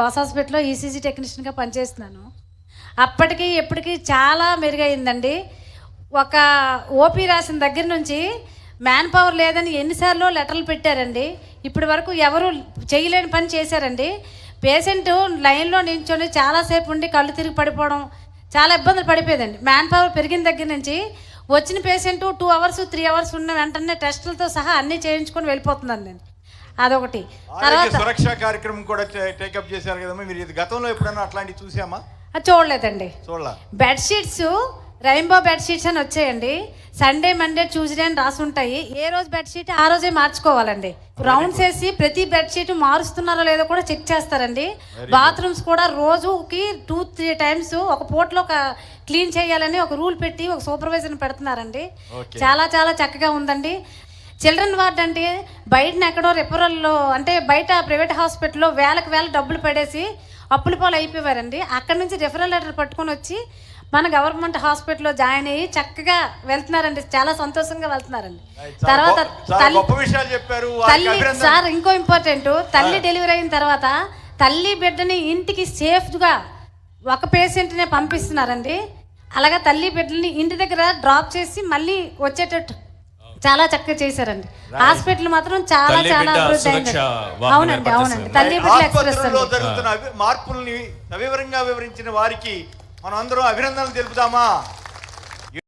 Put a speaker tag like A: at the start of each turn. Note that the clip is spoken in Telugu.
A: బాస్ హాస్పిటల్లో ఈసీజీ టెక్నీషియన్గా పనిచేస్తున్నాను. అప్పటికి ఎప్పటికీ చాలా మెరుగైందండి. ఒక ఓపీ రాసిన దగ్గర నుంచి మ్యాన్ పవర్ లేదని ఎన్నిసార్లు లెటర్లు పెట్టారండి. ఇప్పటి వరకు ఎవరు చేయలేని పని చేశారండి. పేషెంట్ లైన్లో నించొని చాలాసేపు ఉండి కళ్ళు తిరిగి పడిపోవడం చాలా ఇబ్బందులు పడిపోయేదండి. మ్యాన్ పవర్ పెరిగిన దగ్గర నుంచి వచ్చిన patient two hours three hours ఉన్న వెంటనే టెస్టులతో సహా అన్నీ చేయించుకొని వెళ్ళిపోతుందండి అదొకటి. తర్వాత
B: సురక్ష కార్యక్రమం కూడా టేకప్ చేశారు కదమ్మా మీరు ఇది గతంలో ఎప్పుడైనా అట్లాంటివి చూసామా?
A: చూడలేదండి.
B: చూడలా?
A: బెడ్షీట్స్ రెయిన్బో బెడ్షీట్స్ అని వచ్చాయండి. సండే మండే ట్యూస్డే అని రాసి ఉంటాయి ఏ రోజు బెడ్షీట్ ఆ రోజే మార్చుకోవాలండి. రౌండ్స్ వేసి ప్రతి బెడ్షీట్ మారుస్తున్నారో లేదో కూడా చెక్ చేస్తారండి. బాత్రూమ్స్ కూడా రోజుకి టూ త్రీ టైమ్స్ ఒక పూటలో ఒక క్లీన్ చేయాలని ఒక రూల్ పెట్టి ఒక సూపర్వైజర్ని పెడుతున్నారండి. చాలా చాలా చక్కగా ఉందండి. చిల్డ్రన్ వార్డ్ అంటే బయటన ఎక్కడో రెఫరల్లో అంటే బయట ప్రైవేట్ హాస్పిటల్లో వేలకు వేల డబ్బులు పడేసి అప్పుల పాలు అయిపోయారండి. అక్కడి నుంచి రెఫరల్ లెటర్ పట్టుకొని వచ్చి మన గవర్నమెంట్ హాస్పిటల్లో జాయిన్ అయ్యి చక్కగా వెళ్తున్నారండి. చాలా సంతోషంగా వెళ్తున్నారండి. తర్వాత తల్లి. సార్ ఇంకో ఇంపార్టెంట్. తల్లి డెలివరీ అయిన తర్వాత తల్లి బిడ్డని ఇంటికి సేఫ్గా ఒక పేషెంట్నే పంపిస్తున్నారండి. అలాగా తల్లి బిడ్డని ఇంటి దగ్గర డ్రాప్ చేసి మళ్ళీ వచ్చేటట్టు చాలా చక్కగా చేశారండి. హాస్పిటల్ మాత్రం చాలా చాలా
C: బిడ్డ
A: అభివృద్ధి అయింది అవునండి అవునండి. తల్లి ఎక్స్ప్రెస్ అండి.
B: జరుగుతున్న మార్పుల్ని సవివరంగా వివరించిన వారికి మనం అందరం అభినందనలు తెలుపుదామా?